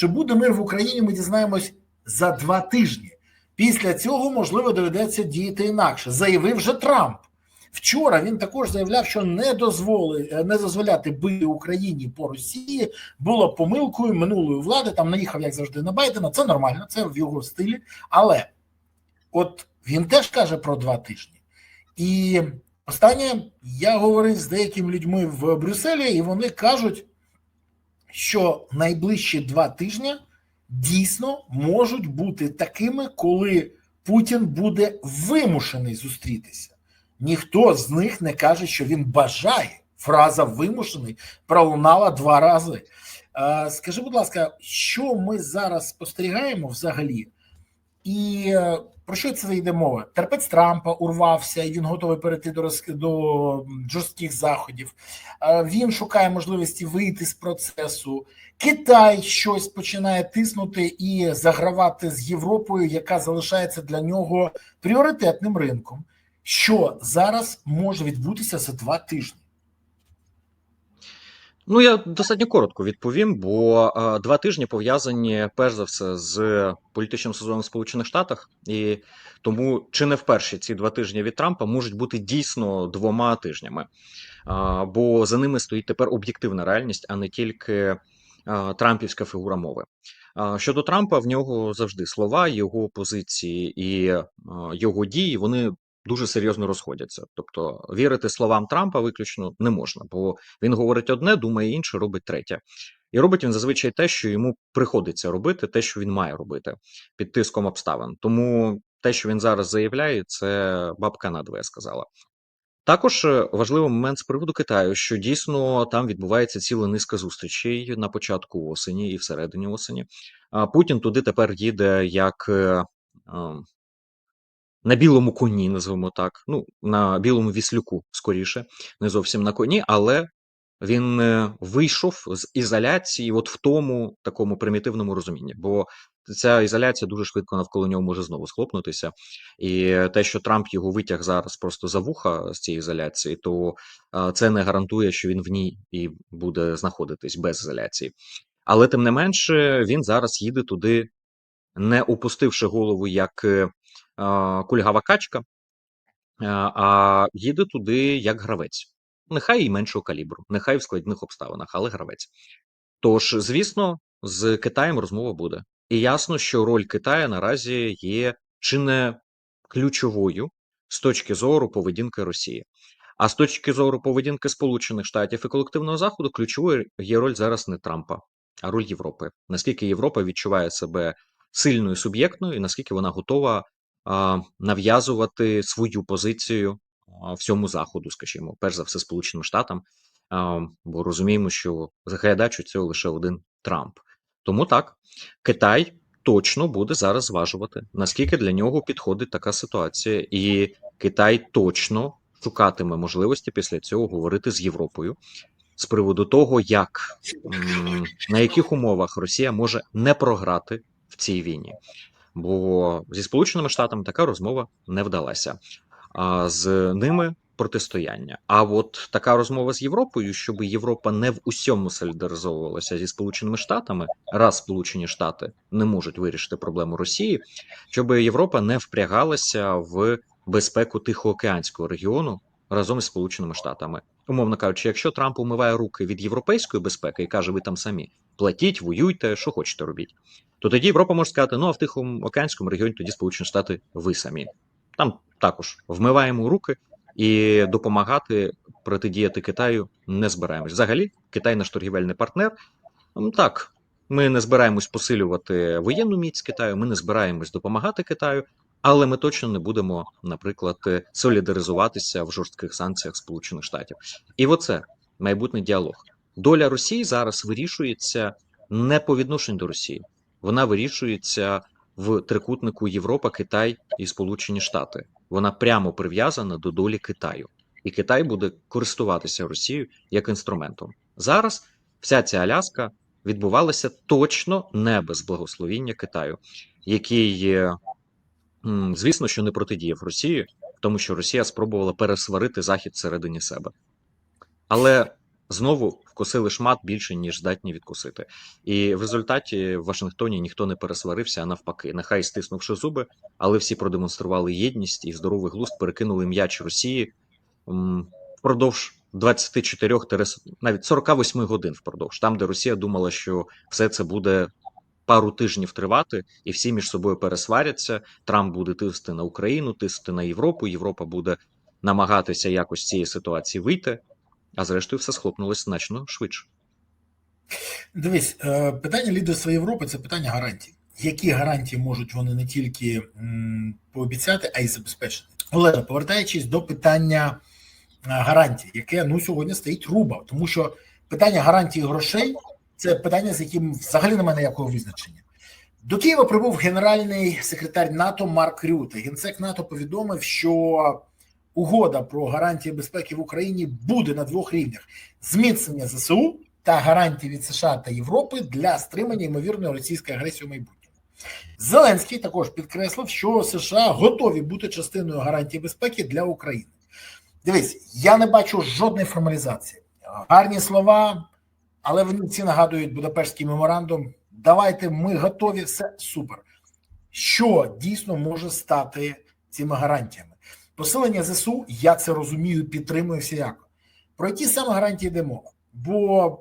Чи буде мир в Україні? Ми дізнаємось за два тижні. Після цього можливо доведеться діяти інакше. Заявив вже Трамп. Вчора він також заявляв, що не дозволи не дозволяти бити Україні по Росії було помилкою минулої влади. Там наїхав, як завжди, на Байдена. Це нормально, це в його стилі. Але от він теж каже про два тижні. І останнє я говорив з деякими людьми в Брюсселі, і вони кажуть, що найближчі два тижні дійсно можуть бути такими, коли Путін буде вимушений зустрітися. Ніхто з них не каже, що він бажає. Фраза вимушений пролунала два рази. Е, Скажи, будь ласка, що ми зараз спостерігаємо взагалі? І е, про що це йде мова? Терпець Трампа урвався, і він готовий перейти до роз... до жорстких заходів. Е, Він шукає можливості вийти з процесу. Китай щось починає тиснути і загравати з Європою, яка залишається для нього пріоритетним ринком. Що зараз може відбутися за два тижні? Ну, я достатньо коротко відповім, бо два тижні пов'язані перш за все з політичним сезоном в Сполучених Штатах, і тому чи не вперше ці два тижні від Трампа можуть бути дійсно двома тижнями, бо за ними стоїть тепер об'єктивна реальність, а не тільки трампівська фігура мови. Щодо Трампа, в нього завжди слова, його позиції і його дії вони дуже серйозно розходяться. Тобто вірити словам Трампа виключно не можна, бо він говорить одне, думає інше, робить третє. І робить він зазвичай те, що йому приходиться робити, те, що він має робити під тиском обставин. Тому те, що він зараз заявляє, це бабка надвоє сказала. Також е, важливий момент з приводу Китаю, що дійсно там відбувається ціла низка зустрічей на початку осені і всередині осені. Путін туди тепер їде як е, е, на білому коні, назвемо так. Ну, на білому віслюку, скоріше, не зовсім на коні, але він е, вийшов з ізоляції, от в тому такому примітивному розумінні. Бо ця ізоляція дуже швидко навколо нього може знову схлопнутися. І те, що Трамп його витяг зараз просто за вуха з цієї ізоляції, то е, це не гарантує, що він в ній і буде знаходитись без ізоляції. Але тим не менше, він зараз їде туди, не опустивши голову як е, кульгава качка, а, їде туди як гравець. Нехай і меншого калібру, нехай в складних обставинах, але гравець. Тож, звісно, з Китаєм розмова буде. І ясно, що роль Китаю наразі є чи не ключовою з точки зору поведінки Росії. А з точки зору поведінки Сполучених Штатів і колективного Заходу, ключовою є роль зараз не Трампа, а роль Європи. Наскільки Європа відчуває себе сильною суб'єктною, і наскільки вона готова нав'язувати свою позицію всьому заходу, скажімо, перш за все, Сполученим Штатам, бо розуміємо, що заглядач у цього лише один Трамп. Тому так, Китай точно буде зараз зважувати, наскільки для нього підходить така ситуація, і Китай точно шукатиме можливості після цього говорити з Європою з приводу того, як на яких умовах Росія може не програти в цій війні. Бо зі Сполученими Штатами така розмова не вдалася, а з ними протистояння. А от така розмова з Європою, щоб Європа не в усьому солідаризовувалася зі Сполученими Штатами, раз Сполучені Штати не можуть вирішити проблему Росії, щоб Європа не впрягалася в безпеку Тихоокеанського регіону разом із Сполученими Штатами. Умовно кажучи, якщо Трамп умиває руки від європейської безпеки і каже, ви там самі платіть, воюйте, що хочете робіть, то тоді Європа може сказати: ну а в Тихоокеанському регіоні тоді Сполучені Штати ви самі. Там також вмиваємо руки і допомагати протидіяти Китаю не збираємось. Взагалі, Китай наш торгівельний партнер. Так, ми не збираємось посилювати воєнну міць Китаю, ми не збираємось допомагати Китаю, але ми точно не будемо, наприклад, солідаризуватися в жорстких санкціях Сполучених Штатів. І оце майбутній діалог. Доля Росії зараз вирішується не по відношенню до Росії, вона вирішується в трикутнику Європа, Китай і Сполучені Штати. Вона прямо прив'язана до долі Китаю, і Китай буде користуватися Росією як інструментом. Зараз вся ця Аляска відбувалася точно не без благословіння Китаю, який, звісно, що не протидіяв Росії, тому що Росія спробувала пересварити Захід всередині себе. Але знову вкусили шмат більше, ніж здатні відкусити. І в результаті в Вашингтоні ніхто не пересварився, а навпаки, нехай стиснувши зуби, але всі продемонстрували єдність і здоровий глузд перекинули м'яч Росії впродовж 24 навіть 48 годин впродовж, там, де Росія думала, що все це буде пару тижнів тривати, і всі між собою пересваряться. Трамп буде тиснути на Україну, тиснути на Європу. Європа буде намагатися якось з цієї ситуації вийти. А зрештою, все схлопнулося значно швидше. Дивись, е, питання лідерства Європи це питання гарантій. Які гарантії можуть вони не тільки пообіцяти, а й забезпечити? Олеже, повертаючись до питання е, гарантій, яке ну сьогодні стоїть руба, тому що питання гарантії грошей це питання, з яким взагалі немає ніякого визначення. До Києва прибув генеральний секретар НАТО Марк Рюте. Генсек НАТО повідомив, що угода про гарантії безпеки в Україні буде на двох рівнях: зміцнення ЗСУ та гарантії від США та Європи для стримання ймовірної російської агресії у майбутньому. Зеленський також підкреслив, що США готові бути частиною гарантії безпеки для України. Дивись, я не бачу жодної формалізації. Гарні слова, але вони всі нагадують Будапештський меморандум. Давайте ми готові, все супер. Що дійсно може стати цими гарантіями? Посилення ЗСУ, я це розумію, підтримую всіяко. Про які саме гарантії йде мова? Бо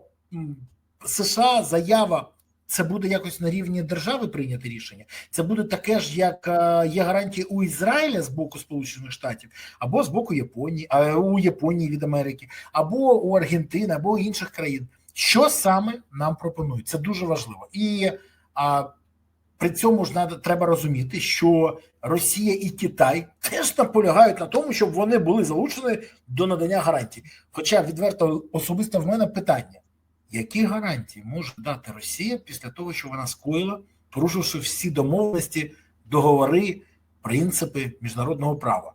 США заява це буде якось на рівні держави прийняти рішення. Це буде таке ж, як е, є гарантії у Ізраїля з боку Сполучених Штатів, або з боку Японії, а у Японії від Америки, або у Аргентини, або у інших країн. Що саме нам пропонують? Це дуже важливо. І а, при цьому ж треба розуміти, що Росія і Китай теж наполягають на тому, щоб вони були залучені до надання гарантій. Хоча відверто особисто в мене питання: які гарантії може дати Росія після того, що вона скоїла, порушивши всі домовленості, договори, принципи міжнародного права?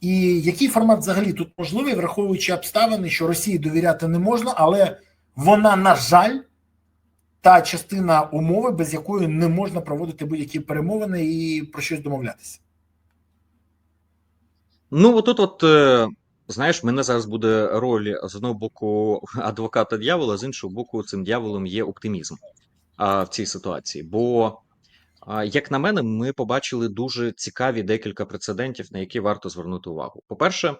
І який формат взагалі тут можливий, враховуючи обставини, що Росії довіряти не можна, але вона, на жаль, та частина умови, без якої не можна проводити будь-які перемовини і про щось домовлятися. Ну, отут, от, е, знаєш, мене зараз буде роль з одного боку адвоката дьявола, з іншого боку, цим дьяволом є оптимізм а, в цій ситуації. Бо, а, як на мене, ми побачили дуже цікаві декілька прецедентів, на які варто звернути увагу. По-перше,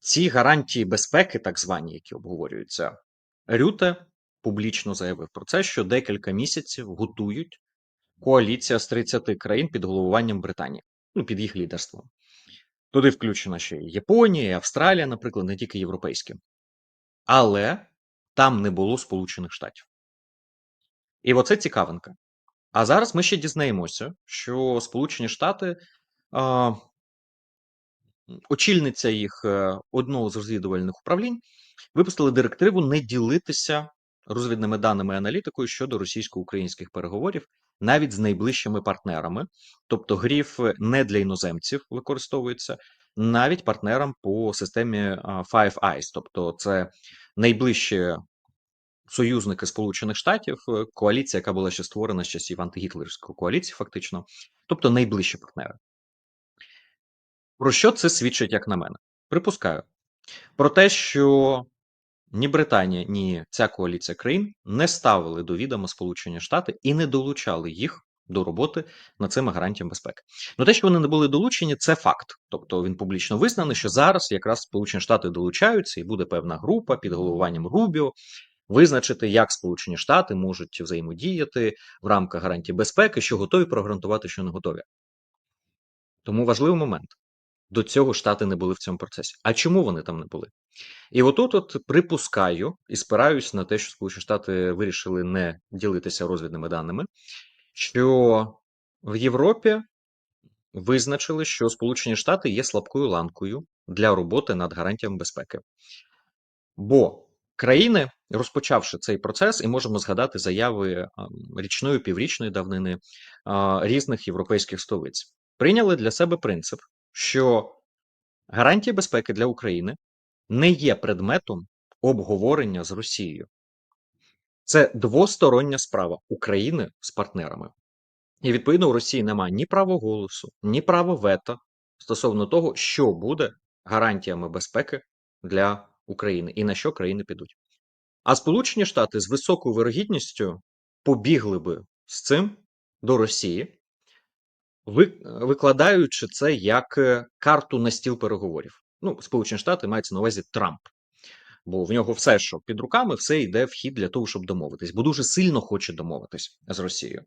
ці гарантії безпеки, так звані, які обговорюються, Рюте публічно заявив про це, що декілька місяців готують коаліція з 30 країн під головуванням Британії, ну, під їх лідерством. Туди включена ще і Японія, і Австралія, наприклад, не тільки європейські. Але там не було Сполучених Штатів. І оце цікавинка. А зараз ми ще дізнаємося, що Сполучені Штати, а, очільниця їх е, одного з розвідувальних управлінь, випустили директиву не ділитися розвідними даними і аналітикою щодо російсько-українських переговорів навіть з найближчими партнерами. Тобто гріф не для іноземців використовується, навіть партнерам по системі Five Eyes, тобто це найближчі союзники Сполучених Штатів, е, коаліція, яка була ще створена з часів антигітлерської коаліції, фактично, тобто найближчі партнери. Про що це свідчить, як на мене? Припускаю, про те, що ні Британія, ні ця коаліція країн не ставили до відома Сполучені Штати і не долучали їх до роботи над цими гарантіями безпеки. Ну те, що вони не були долучені, це факт. Тобто він публічно визнаний, що зараз якраз Сполучені Штати долучаються, і буде певна група під головуванням Рубіо. Визначити, як Сполучені Штати можуть взаємодіяти в рамках гарантії безпеки, що готові прогарантувати, що не готові. Тому важливий момент. До цього Штати не були в цьому процесі. А чому вони там не були? І отут от припускаю і спираюсь на те, що Сполучені Штати вирішили не ділитися розвідними даними, що в Європі визначили, що Сполучені Штати є слабкою ланкою для роботи над гарантіями безпеки. Бо країни, розпочавши цей процес, і можемо згадати заяви річної піврічної давнини різних європейських столиць, прийняли для себе принцип, що гарантії безпеки для України не є предметом обговорення з Росією. Це двостороння справа України з партнерами. І відповідно у Росії немає ні права голосу, ні права вето стосовно того, що буде гарантіями безпеки для України і на що країни підуть. А Сполучені Штати з високою вирогідністю побігли би з цим до Росії, викладаючи це як е, карту на стіл переговорів. Ну, Сполучені Штати мається на увазі Трамп. Бо в нього все, що під руками, все йде в хід для того, щоб домовитись, бо дуже сильно хоче домовитись з Росією.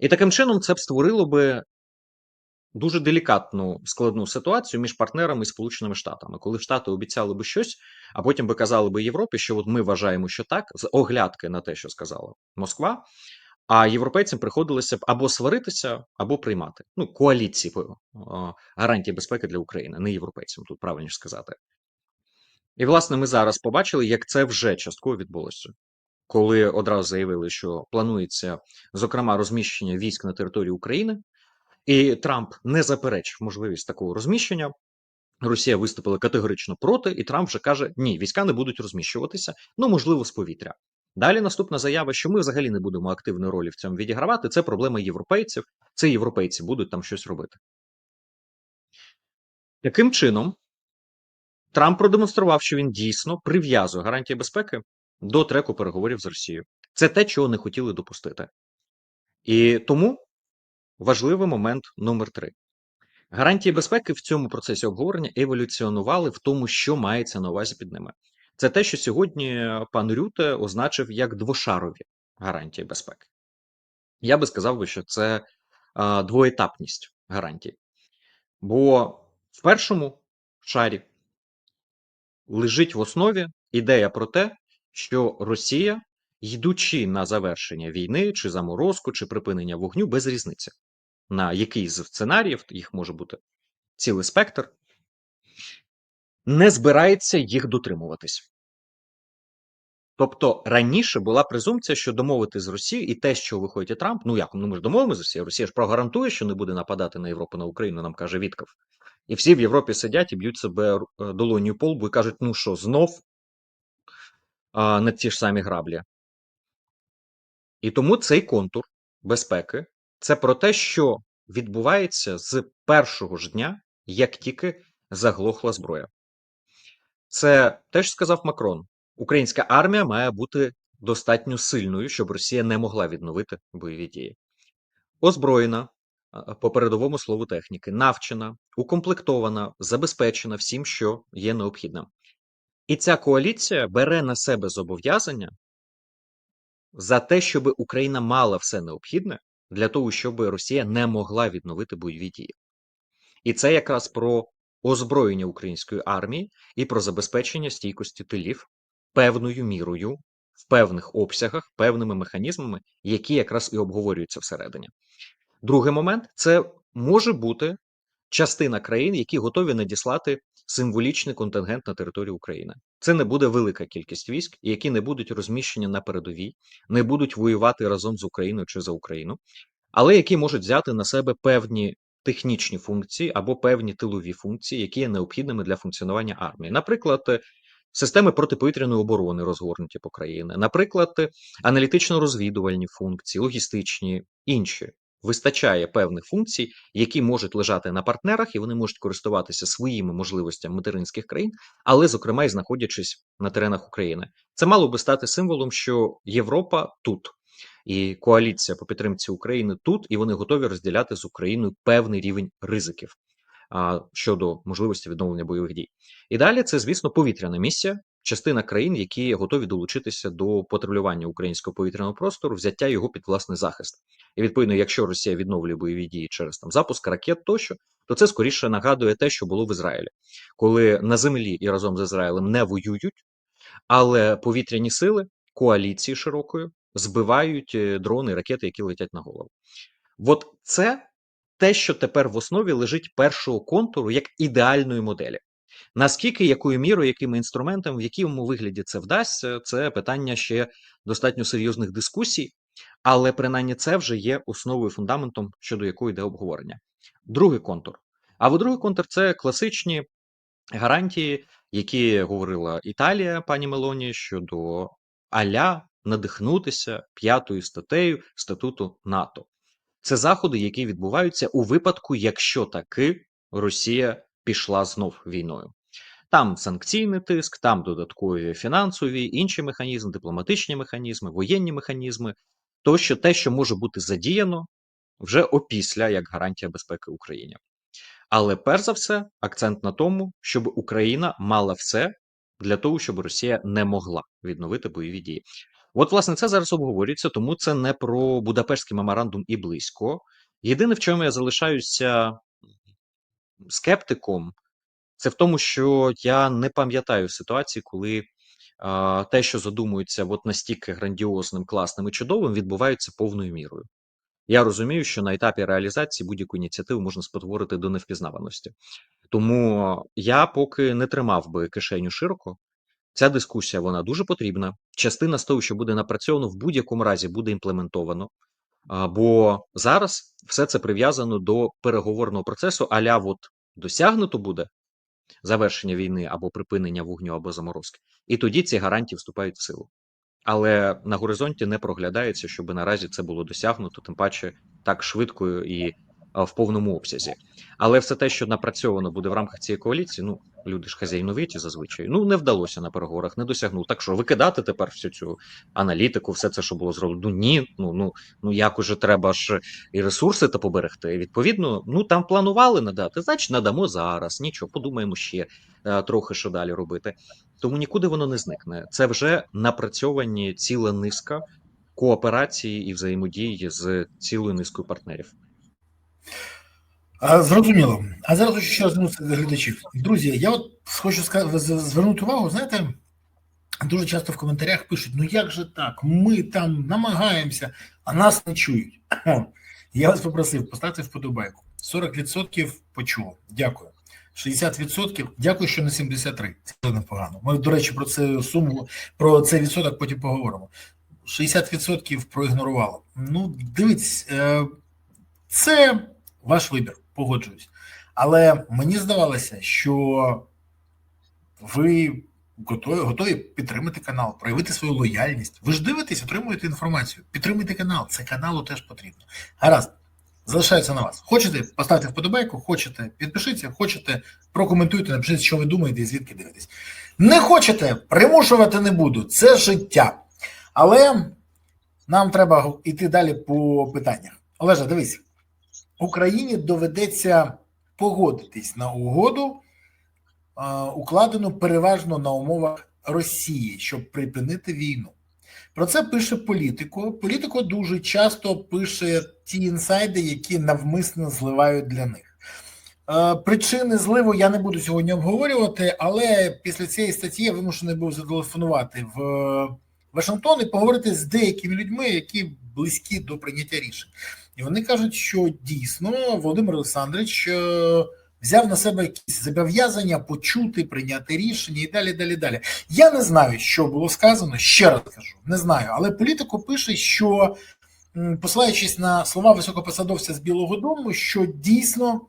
І таким чином це б створило би дуже делікатну складну ситуацію між партнерами і Сполученими Штатами, коли Штати обіцяли би щось, а потім би казали би Європі, що от ми вважаємо, що так, з оглядки на те, що сказала Москва. А європейцям приходилося б або сваритися, або приймати ну коаліції гарантії безпеки для України, не європейцям, тут правильніше сказати. І власне ми зараз побачили, як це вже частково відбулося, коли одразу заявили, що планується зокрема розміщення військ на території України, і Трамп не заперечив можливість такого розміщення. Росія виступила категорично проти, і Трамп вже каже: ні, війська не будуть розміщуватися, ну можливо, з повітря. Далі наступна заява, що ми взагалі не будемо активної ролі в цьому відігравати. Це проблема європейців. Це європейці будуть там щось робити. Таким чином, Трамп продемонстрував, що він дійсно прив'язує гарантії безпеки до треку переговорів з Росією. Це те, чого не хотіли допустити. І тому важливий момент номер три. Гарантії безпеки в цьому процесі обговорення еволюціонували в тому, що мається на увазі під ними. Це те, що сьогодні пан Рюте означив як двошарові гарантії безпеки. Я би сказав що це а, двоетапність гарантій. Бо в першому шарі лежить в основі ідея про те, що Росія, йдучи на завершення війни, чи заморозку, чи припинення вогню, без різниці, на який з сценаріїв їх може бути цілий спектр, не збирається їх дотримуватись. Тобто раніше була презумпція, що домовити з Росією і те, що виходить Трамп, ну як ну ми ж домовимося з Росією, Росія ж прогарантує, що не буде нападати на Європу на Україну, нам каже Вітков. І всі в Європі сидять і б'ють себе е, долонію по лбу і кажуть: ну що, знов а, на ті ж самі граблі. І тому цей контур безпеки це про те, що відбувається з першого ж дня, як тільки заглохла зброя. Це теж сказав Макрон. Українська армія має бути достатньо сильною, щоб Росія не могла відновити бойові дії. Озброєна по передовому слову техніки, навчена, укомплектована, забезпечена всім, що є необхідним. І ця коаліція бере на себе зобов'язання за те, щоб Україна мала все необхідне для того, щоб Росія не могла відновити бойові дії. І це якраз про озброєння української армії і про забезпечення стійкості тилів певною мірою, в певних обсягах, певними механізмами, які якраз і обговорюються всередині. Другий момент це може бути частина країн, які готові надіслати символічний контингент на територію України. Це не буде велика кількість військ, які не будуть розміщені на передовій, не будуть воювати разом з Україною чи за Україну, але які можуть взяти на себе певні технічні функції або певні тилові функції, які є необхідними для функціонування армії. Наприклад, е, системи протиповітряної оборони розгорнуті по країни, наприклад, е, аналітично-розвідувальні функції, логістичні інші. Вистачає певних функцій, які можуть лежати на партнерах, і вони можуть користуватися своїми можливостями материнських країн, але, зокрема, і знаходячись на теренах України. Це мало би стати символом, що Європа тут, і коаліція по підтримці України тут, і вони готові розділяти з Україною певний рівень ризиків а, щодо можливості відновлення бойових дій. І далі це, звісно, повітряна місія. Частина країн, які готові долучитися до патрулювання українського повітряного простору, взяття його під власний захист. І відповідно, якщо Росія відновлює бойові дії через там запуск ракет тощо, то це скоріше нагадує те, що було в Ізраїлі, коли на землі і разом з Ізраїлем не воюють, але повітряні сили коаліції широкої збивають е, дрони, ракети, які летять на голову. От це те, що тепер в основі лежить першого контуру як ідеальної моделі. Наскільки, якою мірою, якими інструментами, в якому вигляді це вдасться, це питання ще достатньо серйозних дискусій, але принаймні це вже є основою фундаментом, щодо якої йде обговорення. Другий контур. А в другий контур це класичні гарантії, які говорила Італія, пані Мелоні, щодо аля надихнутися п'ятою статтею статуту НАТО. Це заходи, які відбуваються у випадку, якщо таки Росія пішла знов війною. Там санкційний тиск, там додаткові фінансові, інші механізми, дипломатичні механізми, воєнні механізми, тощо те, що може бути задіяно вже опісля як гарантія безпеки Україні. Але перш за все, акцент на тому, щоб Україна мала все для того, щоб Росія не могла відновити бойові дії. От, власне, це зараз обговорюється, тому це не про Будапештський меморандум і близько. Єдине, в чому я залишаюся скептиком, це в тому, що я не пам'ятаю ситуації, коли а, те, що задумується от настільки грандіозним, класним і чудовим, відбувається повною мірою. Я розумію, що на етапі реалізації будь-яку ініціативу можна спотворити до невпізнаваності. Тому я поки не тримав би кишеню широко. Ця дискусія вона дуже потрібна. Частина з того, що буде напрацьовано, в будь-якому разі буде імплементовано. Бо зараз все це прив'язано до переговорного процесу, аля от досягнуто буде завершення війни або припинення вогню або заморозки, і тоді ці гарантії вступають в силу. Але на горизонті не проглядається, щоб наразі це було досягнуто, тим паче так швидко і в повному обсязі. Але все те, що напрацьовано буде в рамках цієї коаліції, ну люди ж хазяйновиті зазвичай. Ну не вдалося на переговорах, не досягнув. Так що викидати тепер всю цю аналітику, все це, що було зроблено. Ну ні, ну ну ну як уже треба ж і ресурси та поберегти. Відповідно, ну там планували надати, значить надамо зараз. Нічого, подумаємо ще е, трохи, що далі робити. Тому нікуди воно не зникне. Це вже напрацьовані ціла низка кооперації і взаємодії з цілою низкою партнерів. Зрозуміло. А зараз хочу ще раз звернутися до глядачів. Друзі, я от хочу звернути увагу, знаєте, дуже часто в коментарях пишуть: ну як же так? Ми там намагаємося, а нас не чують. Я вас попросив поставити вподобайку. 40% почуло. Дякую. 60% дякую, що не 73. Це непогано. Ми, до речі, про це суму, про цей відсоток потім поговоримо. 60% проігнорувало. Ну, дивіться, е, це ваш вибір, погоджуюсь. Але мені здавалося, що ви готові, готові підтримати канал, проявити свою лояльність. Ви ж дивитесь, отримуєте інформацію. Підтримуйте канал. Це каналу теж потрібно. Гаразд, залишається на вас. Хочете, поставте вподобайку, хочете, підпишіться, хочете, прокоментуйте, напишіть, що ви думаєте і звідки дивитесь. Не хочете, примушувати не буду. Це життя. Але нам треба йти далі по питаннях. Олежа, дивись. Україні доведеться погодитись на угоду, е, укладену переважно на умовах Росії, щоб припинити війну. Про це пише політико. Політико дуже часто пише ті інсайди, які навмисно зливають для них. Е, Причини зливу я не буду сьогодні обговорювати, але після цієї статті я вимушений був зателефонувати в Вашингтон і поговорити з деякими людьми, які близькі до прийняття рішень. І вони кажуть, що дійсно Володимир Олександрович е, взяв на себе якісь зобов'язання почути, прийняти рішення і далі, далі, далі. Я не знаю, що було сказано, ще раз кажу, не знаю. Але політико пише, що посилаючись на слова високопосадовця з Білого Дому, що дійсно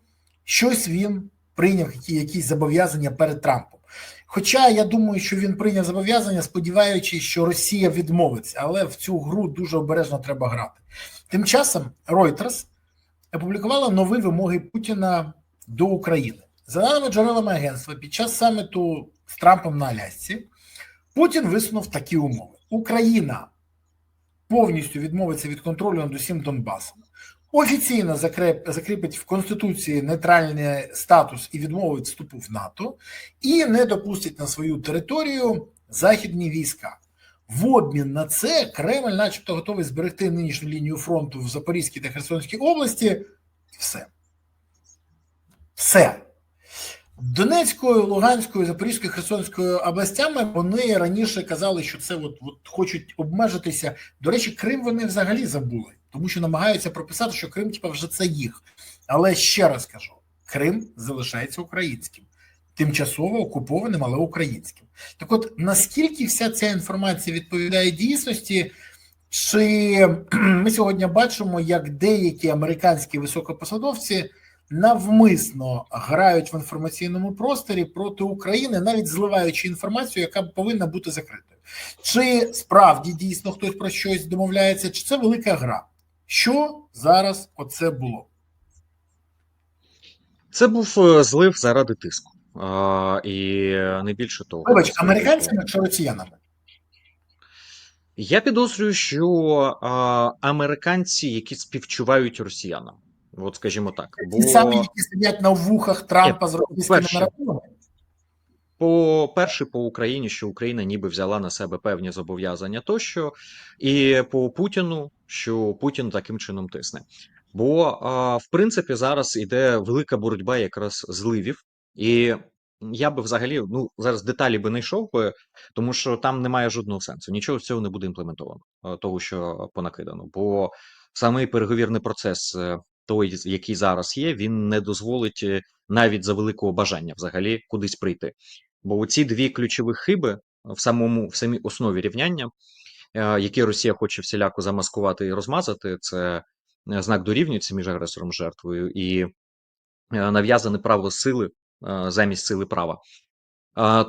щось він прийняв, якісь зобов'язання перед Трампом. Хоча я думаю, що він прийняв зобов'язання, сподіваючись, що Росія відмовиться, але в цю гру дуже обережно треба грати. Тим часом Reuters опублікувала нові вимоги Путіна до України. За даними джерелами агентства, під час саміту з Трампом на Алясці Путін висунув такі умови: Україна повністю відмовиться від контролю над усім Донбасом, офіційно закріпить в Конституції нейтральний статус і відмовить вступу в НАТО, і не допустить на свою територію західні війська. В обмін на це Кремль, начебто, готовий зберегти нинішню лінію фронту в Запорізькій та Херсонській області. Все. Все. Донецькою, Луганською, Запорізькою, Херсонською областями вони раніше казали, що це от, от хочуть обмежитися. До речі, Крим вони взагалі забули, тому що намагаються прописати, що Крим, типа, вже це їх. Але ще раз кажу: Крим залишається українським, тимчасово окупованим, але українським. Так, от наскільки вся ця інформація відповідає дійсності? Чи ми сьогодні бачимо, як деякі американські високопосадовці навмисно грають в інформаційному просторі проти України, навіть зливаючи інформацію, яка повинна бути закритою? Чи справді дійсно хтось про щось домовляється, чи це велика гра? Що зараз оце було? Це був е, злив заради тиску. а, і не більше того. Вибач, американцями чи росіянами? Я підозрюю, що а, американці, які співчувають росіянам, от скажімо так, Ті самі, які сидять на вухах Трампа з російськими наративами. По перше, по Україні, що Україна ніби взяла на себе певні зобов'язання тощо, і по Путіну, що Путін таким чином тисне. Бо в принципі зараз іде велика боротьба якраз зливів, і я би взагалі ну зараз деталі би не йшов би, тому що там немає жодного сенсу. Нічого з цього не буде імплементовано, того що понакидано. Бо самий переговірний процес, е, той, який зараз є, він не дозволить е, навіть за великого бажання взагалі кудись прийти. Бо ці дві ключові хиби в самому в самій основі рівняння, е, які Росія хоче всіляко замаскувати і розмазати, це е, знак дорівнюється між агресором і жертвою і е, нав'язане право сили е, замість сили права,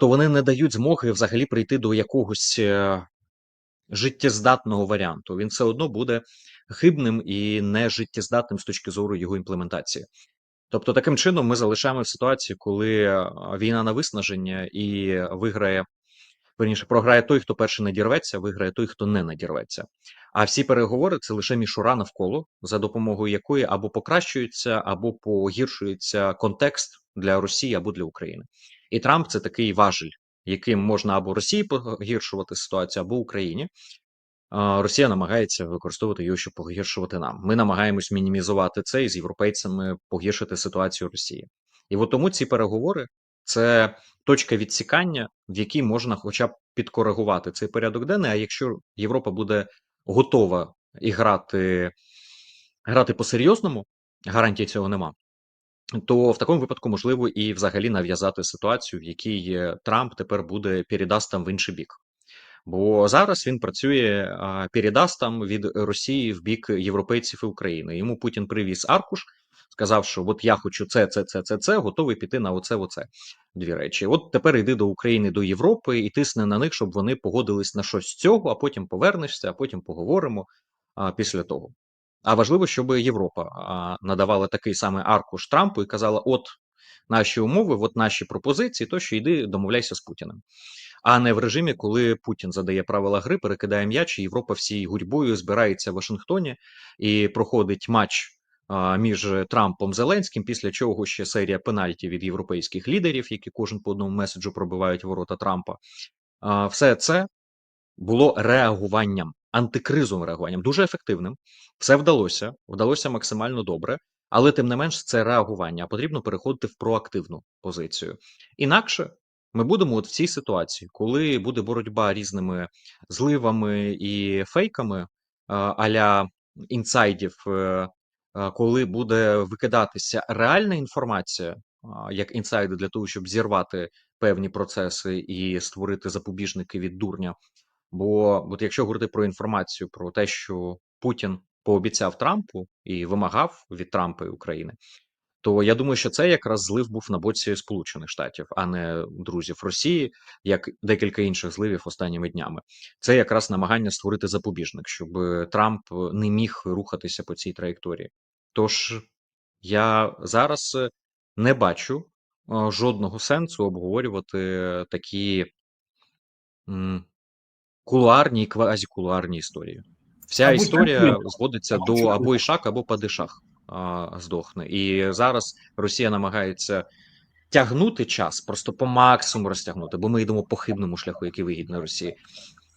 то вони не дають змоги взагалі прийти до якогось е, життєздатного варіанту. Він все одно буде хибним і нежиттєздатним з точки зору його імплементації. Тобто, таким чином ми залишаємо в ситуації, коли е, війна на виснаження і виграє, верніше, програє той, хто перший надірветься, виграє той, хто не надірветься. А всі переговори це лише мішура навколо, за допомогою якої або покращується, або погіршується контекст для Росії або для України. І Трамп це такий важель, яким можна або Росії погіршувати ситуацію, або Україні. Росія намагається використовувати його, щоб погіршувати нам. Ми намагаємось мінімізувати це і з європейцями погіршити ситуацію Росії. І от тому ці переговори це точка відсікання, в якій можна хоча б підкоригувати цей порядок денний. А якщо Європа буде готова і грати, грати по-серйозному, гарантій цього нема. То в такому випадку можливо і взагалі нав'язати ситуацію, в якій е, Трамп тепер буде передастом в інший бік. Бо зараз він працює передастом від Росії в бік європейців і України. Йому Путін привіз аркуш, сказав, що от я хочу це, це, це, це, це, готовий піти на оце, оце. Дві речі. От тепер йди до України, до Європи і тисни на них, щоб вони погодились на щось з цього, а потім повернешся, а потім поговоримо а, після того. А важливо, щоб Європа надавала такий самий аркуш Трампу і казала: от наші умови, от наші пропозиції, то що йди домовляйся з Путіним а не в режимі, коли Путін задає правила гри, перекидає м'яч, і Європа всією гурьбою збирається в Вашингтоні і проходить матч між Трампом Зеленським, після чого ще серія пенальтів від європейських лідерів, які кожен по одному меседжу пробивають ворота Трампа. Все це було реагуванням, антикризовим реагуванням, дуже ефективним. Все вдалося, вдалося максимально добре. Але тим не менш це реагування, потрібно переходити в проактивну позицію. Інакше ми будемо от в цій ситуації, коли буде боротьба різними зливами і фейками аля інсайдів, е, коли буде викидатися реальна інформація, як інсайди для того, щоб зірвати певні процеси і створити запобіжники від дурня. Бо от якщо говорити про інформацію про те, що Путін пообіцяв Трампу і вимагав від Трампа і України, то я думаю, що це якраз злив був на боці Сполучених Штатів, а не друзів Росії, як декілька інших зливів останніми днями. Це якраз намагання створити запобіжник, щоб Трамп не міг рухатися по цій траєкторії. Тож я зараз не бачу жодного сенсу обговорювати такі кулуарні і квазікулуарні історії. Вся Або історія зводиться Або до або ішак, або падишах здохне. І зараз Росія намагається тягнути час, просто по максимуму розтягнути, бо ми йдемо по хибному шляху, який вигідний Росії.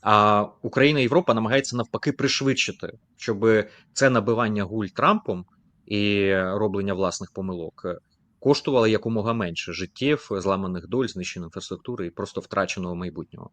А Україна і Європа намагаються навпаки пришвидшити, щоб це набивання гуль Трампом і роблення власних помилок коштувало якомога менше життів, зламаних доль, знищеної інфраструктури і просто втраченого майбутнього.